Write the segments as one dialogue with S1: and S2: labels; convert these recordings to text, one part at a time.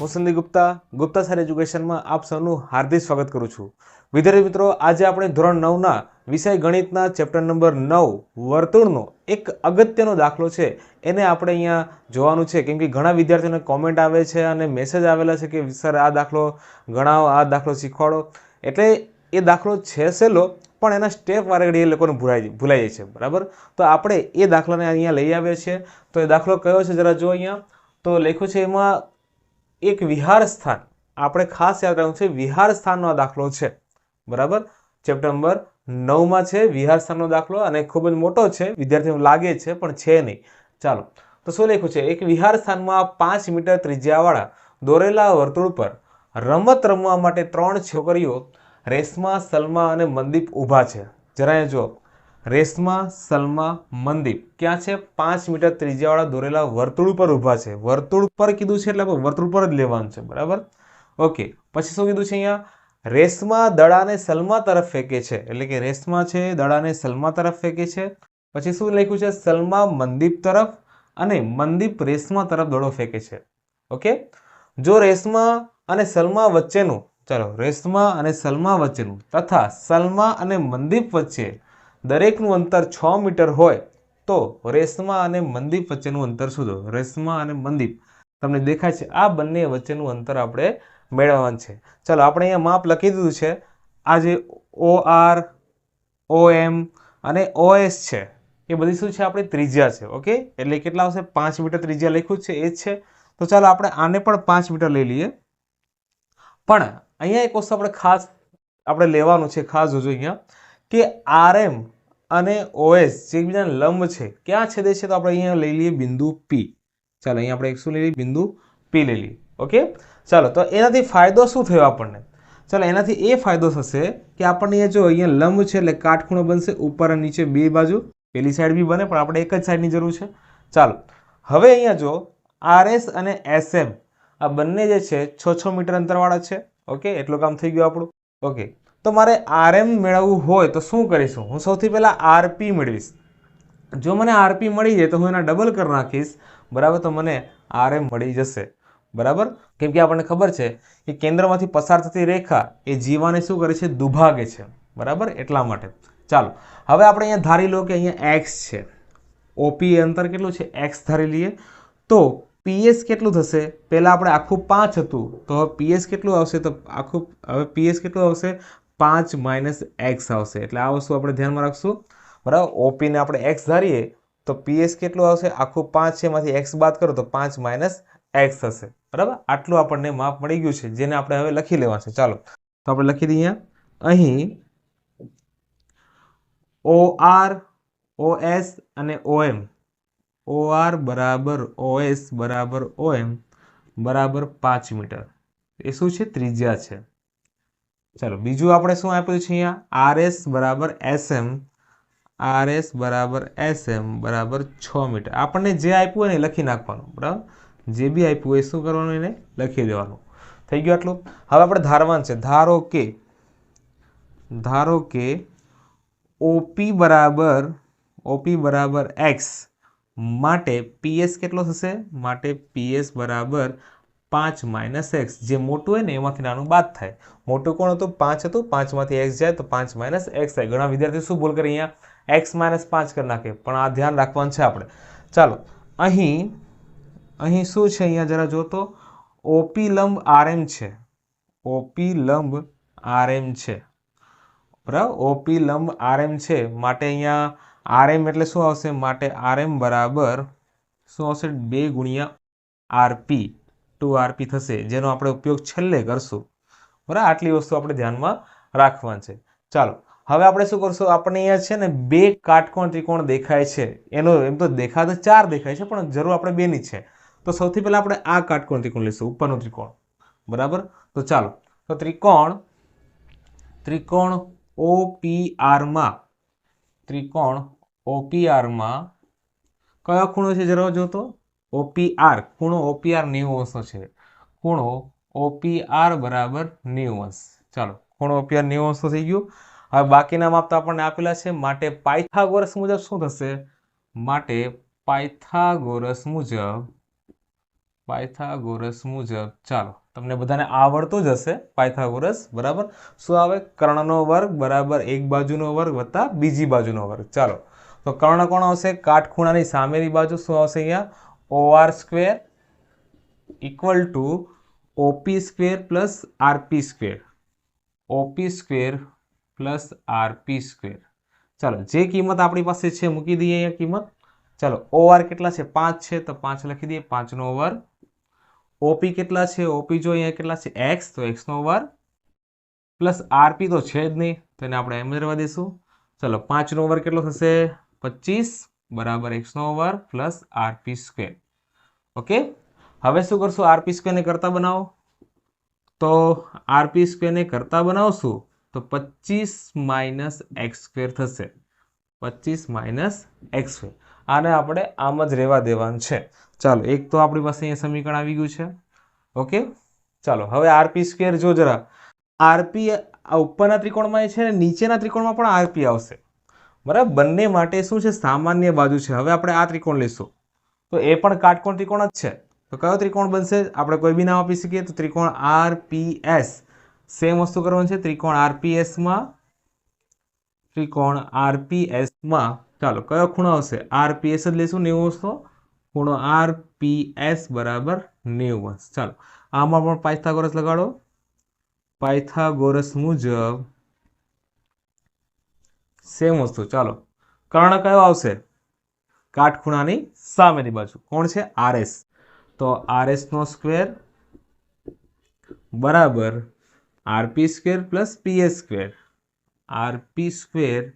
S1: હું સંદીપ ગુપ્તા ગુપ્તા સર એજ્યુકેશનમાં આપ સૌનું હાર્દિક સ્વાગત કરું છું. વિદ્યાર્થી મિત્રો, આજે આપણે ધોરણ નવના વિષય ગણિતના ચેપ્ટર નંબર નવ, વર્તુળનો એક અગત્યનો દાખલો છે, એને આપણે અહીંયા જોવાનું છે. કેમ કે ઘણા વિદ્યાર્થીઓને કોમેન્ટ આવે છે અને મેસેજ આવેલા છે કે, સર, આ દાખલો ગણાવો, આ દાખલો શીખવાડો. એટલે એ દાખલો છે સહેલો, પણ એના સ્ટેપ વારેગડી એ લોકોને ભૂલાઈ ભૂલાઈ જાય છે, બરાબર? તો આપણે એ દાખલાને અહીંયા લઈ આવ્યા છીએ. તો એ દાખલો કયો છે, જરા જો અહીંયા. તો લખ્યું છે એમાં એક વિહાર સ્થાન. આપણે ખાસ યાદ રાખવું છે, વિહાર સ્થાનનો દાખલો છે. બરાબર? ચેપ્ટર નંબર નવમાં છે, વિહાર સ્થાનનો દાખલો, અને ખૂબ જ મોટો છે, વિદ્યાર્થીઓ લાગે છે, પણ છે નહીં. ચાલો, તો શું લખ્યું છે? એક વિહાર સ્થાનમાં પાંચ મીટર ત્રિજ્યાવાળા દોરેલા વર્તુળ પર રમત રમવા માટે ત્રણ છોકરીઓ રેશમા, સલમા અને મનદીપ ઊભા છે. જરા જો રેશમા, સલમા મનદીપ ક્યાં છે? પાંચ મીટર ત્રિજ્યાવાળા દોરેલા વર્તુળ પર ઊભા છે. વર્તુળ પર કીધું છે એટલે વર્તુળ પર જ લેવાનું છે, બરાબર? ઓકે, પછી શું કીધું છે અહીંયા? રેશમા દડાને સલમા તરફ ફેંકે છે. એટલે કે રેશમા છે દડાને સલમા તરફ ફેંકે છે. પછી શું લખ્યું છે? સલમા, મંદીપ તરફ અને મનદીપ રેશમા તરફ દડો ફેંકે છે. ઓકે? જો રેશમા અને સલમા વચ્ચેનું, ચાલો, રેશમા અને સલમા વચ્ચેનું તથા સલમા અને મનદીપ વચ્ચે દરેકનું અંતર છ મીટર હોય તો રેશમા અને મનદીપ વચ્ચેનું અંતર શોધો. રેશમા અને મનદીપ તમને દેખાય છે, આ બંને વચ્ચેનું અંતર આપણે મેળવવાનું છે. ચાલો, આપણે અહીંયા માપ લખી દીધું છે. આ જે ઓ આર ઓ એમ અને ઓ એસ છે, એ બધી શું છે? આપણી ત્રિજ્યા છે, ઓકે? એટલે કેટલા આવશે? પાંચ મીટર ત્રિજ્યા લખ્યું છે, એ જ છે. તો ચાલો, આપણે આને પણ પાંચ મીટર લઈ લઈએ. પણ અહીંયા એક વસ્તુ આપણે ખાસ આપણે લેવાનું છે, ખાસ જોજો અહીંયા, કે આરએમ અને ઓએસ જે એકબીજાને લંબ છે, ક્યાં છેદે છે તો આપણે અહીંયા લઈ લઈએ બિંદુ પી ચાલો, અહીંયા આપણે શું લઈ લઈએ? બિંદુ પી લઈ લઈએ. ઓકે ચાલો, તો એનાથી ફાયદો શું થયો આપણને? ચાલો, એનાથી એ ફાયદો થશે કે આપણને અહીંયા જો અહીંયા લંબ છે એટલે કાટખૂણો બનશે ઉપર અને નીચે બે બાજુ. પેલી સાઈડ બી બને, પણ આપણે એક જ સાઈડની જરૂર છે. ચાલો, હવે અહીંયા જો આરએસ અને એસએમ આ બંને જે છે છ છ મીટર અંતરવાળા છે. ઓકે એટલું કામ થઈ ગયું આપણું. ઓકે તો મારે આરએમ મેળવવું હોય તો શું કરીશું હું? સૌથી પહેલાં આરપી મેળવીશ. જો મને આરપી મળી જાય તો હું એના ડબલ કરી નાખીશ. બરાબર? તો મને આરએમ મળી જશે. બરાબર? કેમ કે આપણને ખબર છે કે કેન્દ્રમાંથી પસાર થતી રેખા એ જીવાને શું કરે છે? દુભાગે છે. બરાબર? એટલા માટે. ચાલો. હવે આપણે અહીંયા ધારી લો કે અહીંયા એક્સ છે. ઓપી અંતર કેટલું છે? એક્સ ધારી લઈએ. તો પીએસ કેટલું થશે? પહેલાં આપણે આખું પાંચ હતું. તો હવે પીએસ કેટલું આવશે? તો આખું, હવે પીએસ કેટલું આવશે? પાંચ માઇનસ એક્સ આવશે. એટલે આ વસ્તુ આપણે ધ્યાનમાં રાખશું. બરાબર? ઓપીને આપણે એક્સ ધારીએ, તો પીએસ કેટલું આવશે? આખું પાંચ છે, એમાંથી એક્સ બાદ કરો, તો પાંચ માઇનસ એક્સ થશે. બરાબર? આટલું આપણને માપ મળી ગયું છે, જેને આપણે હવે લખી લેવા છે. ચાલો. તો આપણે લખી દઈએ. અહીં ઓ આર ઓ એસ અને ઓ એમ ઓ આર બરાબર ઓ એસ બરાબર ઓ એમ બરાબર પાંચ મીટર. એ શું છે? ત્રિજ્યા છે. ચાલો, બીજું આપણે શું આપ્યું છે અહીંયા? આર એસ બરાબર એસ એમ આર એસ બરાબર એસ એમ બરાબર છ મીટર. આપણને જે આપ્યું હોય ને લખી નાખવાનું, બરાબર? જે બી આપ્યું હોય શું કરવાનું એને? લખી દેવાનું. થઈ ગયું આટલું? હવે આપણે ધારવાનું છે. ધારો કે ધારો કે ઓપી બરાબર ઓપી બરાબર એક્સ માટે પીએસ કેટલો થશે? માટે પીએસ બરાબર પાંચ માઇનસ એક્સ. જે મોટું હોય ને, એમાંથી નાનું બાદ થાય. મોટું કોણ હતું? પાંચ હતું. પાંચમાંથી એક્સ જાય તો પાંચ માઇનસ એક્સ થાય. ઘણા વિદ્યાર્થીઓ શું ભૂલ કરે અહીંયા? એક્સ માઇનસ પાંચ કરી નાખે. પણ આ ધ્યાન રાખવાનું છે આપણે. ચાલો, અહીં અહીં શું છે અહીંયા? જરા જો તો. ઓપી લંબ આરએમ છે. ઓપી લંબ આરએમ છે. બરાબર? ઓપી લંબ આરએમ છે. માટે અહીંયા આરએમ એટલે શું આવશે? માટે આરએમ બરાબર શું આવશે? બે ગુણ્યા આરપી ટુ આરપી થશે, જેનો આપણે ઉપયોગ છેલ્લે કરશું. બરાબર? આટલી વસ્તુ આપણે ધ્યાનમાં રાખવાની છે. ચાલો, હવે આપણે શું કરશું? આપણે અહીંયા છે ને બે કાટકોણ ત્રિકોણ દેખાય છે. એનો એમ તો દેખાતો ચાર દેખાય છે, પણ જરૂર આપણે બેની છે. તો સૌથી પહેલાં આપણે આ કાટકોણ ત્રિકોણ લઈશું, ઉપરનું ત્રિકોણ. બરાબર? તો ચાલો, તો ત્રિકોણ ત્રિકોણ ઓ પી આરમાં ત્રિકોણ ઓપીઆરમાં કયો ખૂણો છે? જરા જોતો. ઓપીઆર, ખૂણો ઓપીઆર નેવું અંશનો છે. ખૂણો ઓપીઆર બરાબર નેવું અંશ ચાલો, ખૂણો ઓપીઆર નેવું અંશનો થઈ ગયું. હવે બાકીના માપ તો આપણને આપેલા છે માટે પાયથાગોરસ મુજબ શું થશે? માટે પાયથાગોરસ મુજબ પાયથાગોરસ મુજબ, ચાલો, તમને બધાને આવડતું જ હશે પાયથાગોરસ, બરાબર? શું આવે? કર્ણનો વર્ગ બરાબર એક બાજુનો વર્ગ વત્તા બીજી બાજુનો વર્ગ. ચાલો, તો કર્ણ કોણ આવશે? કાટખૂણાની સામેની બાજુ શું આવશે અહીંયા? O R square equal to OP square plus RP square. OP square plus RP square. ચાલો, જે કિંમત આપણી પાસે છે મૂકી દઈએ અહીંયા કિંમત. ચાલો, ઓઆર આર કેટલા છે? પાંચ છે, તો પાંચ લખી દઈએ પાંચનો ઓવર ઓપી કેટલા છે? ઓપી જો અહીંયા કેટલા છે? એક્સ, તો એક્સનો ઓવર પ્લસ આરપી તો છે જ નહીં, તો એને આપણે એમ જ રહેવા દઈશું. ચલો પાંચનો ઓવર કેટલો થશે? પચીસ. બરાબર એક્સનો over plus RP square. Okay? હવે શું કરશું? આરપી સ્ક્વેરને કરતા બનાવો. તો આરપી સ્ક્વેરને કરતા બનાવશું તો પચીસ માઇનસ એક્સ સ્ક્વેર થશે. પચીસ માઇનસ એક્સ સ્ક્વેર. આને આપણે આમ જ રહેવા દેવાનું છે. ચાલો, એક તો આપણી પાસે અહીંયા સમીકરણ આવી ગયું છે. ઓકે? ચાલો, હવે આરપી સ્ક્વેર જો જરા. આરપી ઉપરના ત્રિકોણમાં છે ને નીચેના ત્રિકોણમાં પણ આરપી આવશે. બરાબર? બંને માટે શું છે? સામાન્ય બાજુ છે. હવે આપણે આ ત્રિકોણ લઈશું. તો એ પણ કાટકોણ ત્રિકોણ જ છે. તો કયો ત્રિકોણ બનશે? આપણે કોઈ બી નામ આપી શકીએ તો ત્રિકોણ આર પી એસ સેમ વસ્તુ કરવાનું છે. ત્રિકોણ આરપીએસમાં ત્રિકોણ આરપીએસમાં. ચાલો, કયો ખૂણો આવશે? આરપીએસ જ લઈશું નેવું વસ્તુ. ખૂણો આરપીએસ બરાબર નેવું અંશ ચાલો, આમાં પણ પાયથાગોરસ લગાડો. પાયથાગોરસ મુજબ સેમ વસ્તુ, ચાલો. કર્ણ કયો આવશે? કાટખૂણાની સામેની બાજુ. કોણ છે? આરએસ તો આરએસ નો સ્ક્વેર બરાબર RP square plus PS square RP square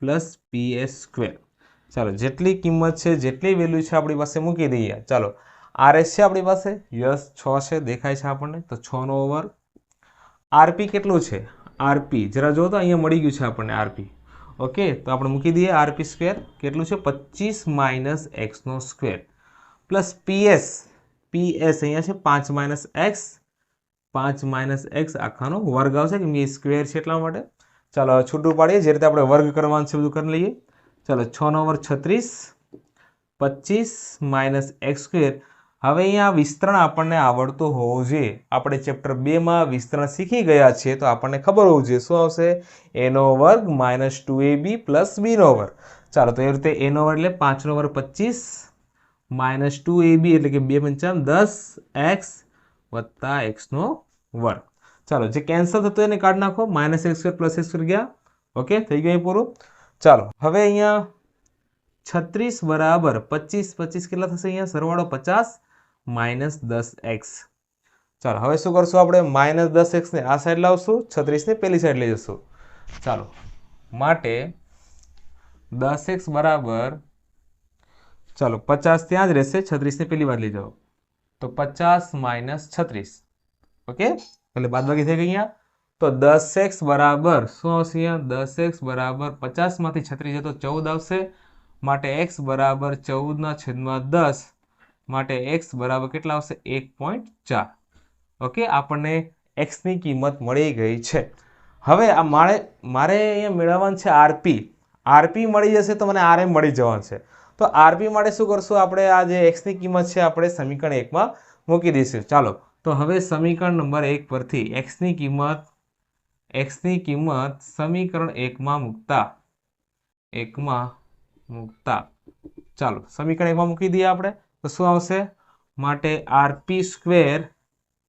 S1: plus PS square ચાલો, જેટલી કિંમત છે, જેટલી વેલ્યુ છે આપણી પાસે મૂકી દઈએ. ચાલો આરએસ છે આપણી પાસે? યસ, છ છે, દેખાય છે આપણને. તો છનો ઓવર આરપી કેટલું છે? આરપી જરા જો તો અહીંયા મળી ગયું છે આપણને આરપી ઓકે, તો આપણે મૂકી દઈએ આરપી સ્ક્વેર. કેટલું છે? પચીસ માઇનસ એક્સનો સ્ક્વેર. Plus PS. પીએસ અહીંયા છે પાંચ માઇનસ એક્સ. પાંચ માઇનસ એક્સ આખાનો વર્ગ આવશે કેમ કે સ્ક્વેર છે એટલા માટે. ચાલો છૂટું પાડીએ. જે રીતે આપણે વર્ગ કરવાનું છે બધું કરી લઈએ. ચાલો છ નો વર્ગ છત્રીસ. પચીસ માઇનસ એક્સ સ્ક્વેર. હવે અહીંયા વિસ્તરણ આપણને આવડતું હોવું જોઈએ. આપણે ચેપ્ટર બેમાં વિસ્તરણ શીખી ગયા છીએ તો આપણને ખબર હોવું જોઈએ શું આવશે? એનો વર્ગ minus two A B plus બીનો વર્ગ. ચાલો તો એ રીતે એનો વર્ગ એટલે પાંચનો વર્ગ પચીસ માઇનસ ટુ એ બી એટલે કે બે પંચામ દસ એક્સ વત્તા એક્સનો વર્ગ. ચાલો, જે કેન્સલ થતું એને કાઢી નાખો. Minus X square plus X ગયા. ઓકે થઈ ગયું પૂરું. ચાલો, હવે અહીંયા છત્રીસ બરાબર પચીસ પચીસ કેટલા થશે અહીંયા? સરવાળો પચાસ. માઇનસ દસ એક્સ. ચાલો, હવે શું કરશું આપણે? માઇનસ દસ એક્સને આ સાઈડ લાવશું છત્રીસને પેલી સાઈડ લઈ જશું. ચાલો, માટે દસ એક્સ બરાબર, ચાલો, પચાસ ત્યાં જ રહેશે છત્રીસને પેલી વાર લઈ જાઓ. તો પચાસ માઇનસ છત્રીસ. ઓકે? એટલે બાદબાકી થઈ ગઈ અહીંયા. તો દસ એક્સ બરાબર, શું આવશે અહીંયા? દસ એક્સ બરાબર પચાસમાંથી છત્રીસ જતો ચૌદ આવશે. માટે એક્સ બરાબર ચૌદના છેદમાં દસ માટે એક્સ બરાબર કેટલા આવશે? એક પોઈન્ટ ચાર. ઓકે, આપણને એક્સની કિંમત મળી ગઈ છે. હવે આ મારે મારે અહીંયા મેળવવાનું છે આરપી આરપી મળી જશે તો મને આરએમ મળી જવાનું છે. તો આરપી માટે શું કરશું આપણે? આ જે એક્સની કિંમત છે, આપણે સમીકરણ એકમાં મૂકી દઈશું. ચાલો, તો હવે સમીકરણ નંબર એક પરથી એક્સની કિંમત એક્સની કિંમત સમીકરણ એકમાં મૂકતા એકમાં મૂકતા. ચાલો, સમીકરણ એકમાં મૂકી દઈએ આપણે. તો શું આવશે? માટે આરપી સ્ક્વેર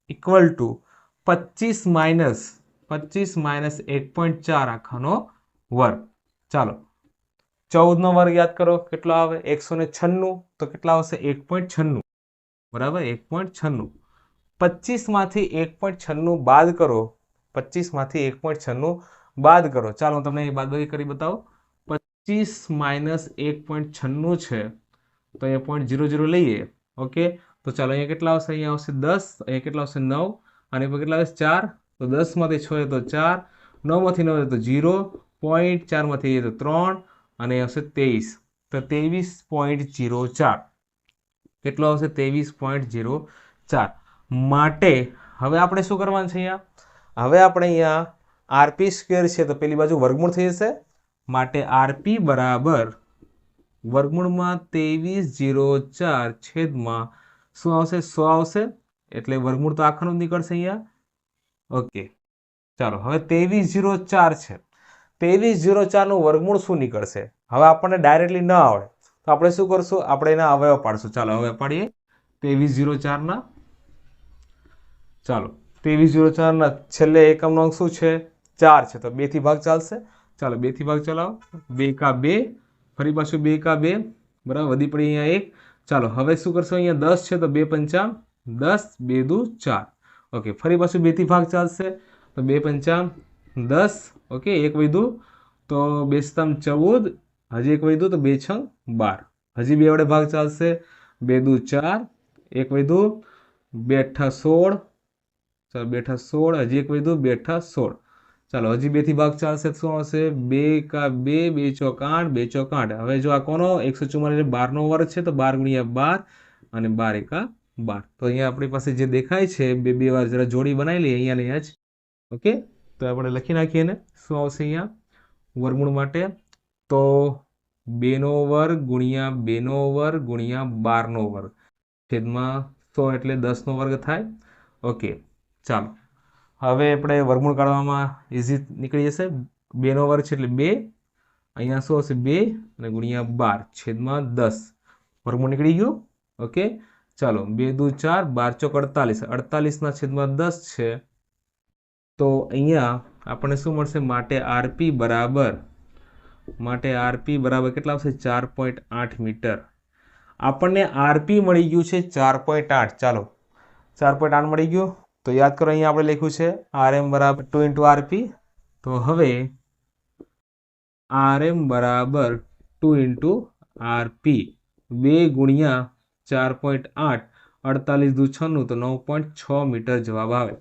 S1: ઇક્વલ ટુ પચીસ માઇનસ પચીસ માઇનસ એક પોઈન્ટ ચાર આખાનો વર્ગ. ચાલો, ચૌદનો વર્ગ યાદ કરો, કેટલો આવે? એકસો ને છન્નું. તો કેટલા આવશે? એક પોઈન્ટ છન્નું. બરાબર? એક પોઈન્ટ છન્નું. પચીસમાંથી એક પોઈન્ટ છન્નું બાદ કરો. પચીસમાંથી એક પોઈન્ટ છન્નું બાદ કરો. ચાલો, હું તમને એ બાદબાકી કરી બતાવું. પચીસ માઇનસ એક પોઈન્ટ છન્નું છે. તો અહીંયા પોઈન્ટ ઝીરો ઝીરો લઈએ. ઓકે તો ચાલો, અહીંયા કેટલા આવશે? અહીંયા આવશે દસ, અહીંયા કેટલા આવશે? નવ. અને કેટલા આવશે ચાર. તો દસમાંથી છ તો ચાર. નવમાંથી નવ તો ઝીરો પોઈન્ટ ચારમાંથી તો ત્રણ. અને આવશે ત્રેવીસ. તો ત્રેવીસ પોઈન્ટ ઝીરો ચાર. કેટલો આવશે? ત્રેવીસ પોઈન્ટ ઝીરો ચાર. માટે હવે આપણે શું કરવાનું છે અહીંયા? હવે આપણે અહીંયા આરપી સ્ક્વેર છે તો પેલી બાજુ વર્ગમૂળ થઈ જશે. માટે આરપી બરાબર વર્ગમૂળમાં ત્રેવીસ જીરો ચાર છેદમાં શું આવશે? સો આવશે? એટલે વર્ગમૂળ તો આખાનું નીકળશે અહીંયા. ઓકે. ચાલો, હવે ત્રેવીસ જીરો ચાર છે. ત્રેવીસ જીરો ચારનું વર્ગમૂળ શું નીકળશે? હવે આપણને ડાયરેક્ટલી ન આવડે. તો આપણે શું કરશું? આપણે એના અવયવ પાડશું. ચાલો, હવે પાડીએ. ત્રેવીસ જીરો ચારના. ચાલો, ત્રેવીસ જીરો ચારના છેલ્લે એકમનો અંક શું છે? ચાર છે. તો બેથી ભાગ ચાલશે. ચાલો, બેથી ભાગ ચલાવો. બે કા બે. ફરી પાછું બે કા બે. બરાબર, વધી પડી અહીંયા એક. ચાલો, હવે શું કરશો અહીંયા? દસ છે તો બે પંચા દસ, બે દુ ચાર. ઓકે ફરી પાછું બેથી ભાગ ચાલશે. તો બે પંચા દસ. ઓકે, એક વધ્યું તો બે સતમ ચૌદ. હજી એક વધ્યું તો બે છ બાર. હજી બે વડે ભાગ ચાલશે. બે દુ ચાર. એક વધ્યું બે અઠ્ઠા સોળ. ચાલો બે અઠ્ઠા સોળ. હજી એક વધ્યું બે અઠ્ઠા સોળ. ચાલો, હજી બેથી ભાગ ચાલશે શું આવશે બે કા બે બે ચોક આઠ, બે ચોક આઠ. હવે જો આ કોનો? એકસો ચુમ્માલીસ બારનો વર્ગ છે, તો બાર ગુણ્યા બાર અને બાર એકા બાર. તો અહીંયા આપણી પાસે જે દેખાય છે, બે બે વાર જરા જોડી બનાવી લઈએ, અહીંયા અહીંયા જ. ઓકે? તો આપણે લખી નાખીએ ને શું આવશે અહીંયા? વર્ગમૂળ માટે. તો બેનો વર્ગ ગુણ્યા બેનો વર્ગ ગુણ્યા બારનો વર્ગ. છેદમાં સો એટલે દસનો વર્ગ થાય. ઓકે, ચાલો. હવે આપણે વર્ગમૂળ કાઢવામાં ઇઝી નીકળી જશે. બેનો વર્ગ છે એટલે બે. અહીંયા શું હશે બે અને ગુણ્યા બાર. છેદમાં દસ. વર્ગમૂળ નીકળી ગયું? ઓકે. ચાલો, બે, દુ, ચાર, બાર, ચોક અડતાલીસ. અડતાલીસના છેદમાં દસ છે. તો અહીંયા આપણને શું મળશે? માટે આરપી બરાબર, માટે આરપી બરાબર કેટલા આવશે? ચાર પોઈન્ટ આઠ મીટર. આપણને આરપી મળી ગયું છે ચાર પોઈન્ટ આઠ. ચાલો, ચાર પોઈન્ટ આઠ મળી ગયું. તો યાદ કરો, અહીંયા આપણે લખ્યું છે આર એમ બરાબર ટુ ઇન્ટુ આરપી તો હવે આર એમ બરાબર ટુ ઇન્ટુ આરપી બે ગુણ્યા ચાર પોઈન્ટ આઠ અડતાલીસ દુ છન્નું તો નવ પોઈન્ટ છ મીટર જવાબ આવે.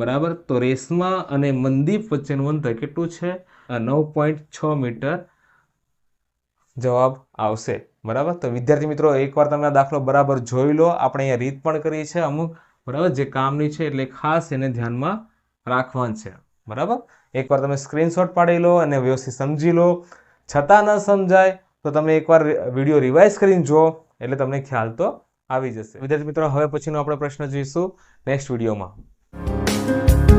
S1: બરાબર? તો રેશમા અને મનદીપ વચ્ચેનું અંતર કેટલું છે? નવ પોઈન્ટ છ મીટર જવાબ આવશે. બરાબર? તો વિદ્યાર્થી મિત્રો, એકવાર તમે આ દાખલો બરાબર જોઈ લો. આપણે અહીંયા રીત પણ કરી છે અમુક. બરાબર? જે કામની છે એટલે ખાસ એને ધ્યાનમાં રાખવાનું છે. બરાબર? એકવાર તમે સ્ક્રીનશોટ પાડી લો અને વ્યવસ્થિત સમજી લો. છતાં ન સમજાય તો તમે એકવાર વીડિયો રિવાઇઝ કરીને જુઓ, એટલે તમને ખ્યાલ તો આવી જશે. વિદ્યાર્થી મિત્રો, હવે પછીનો આપણે પ્રશ્ન જોઈશું નેક્સ્ટ વિડીયોમાં.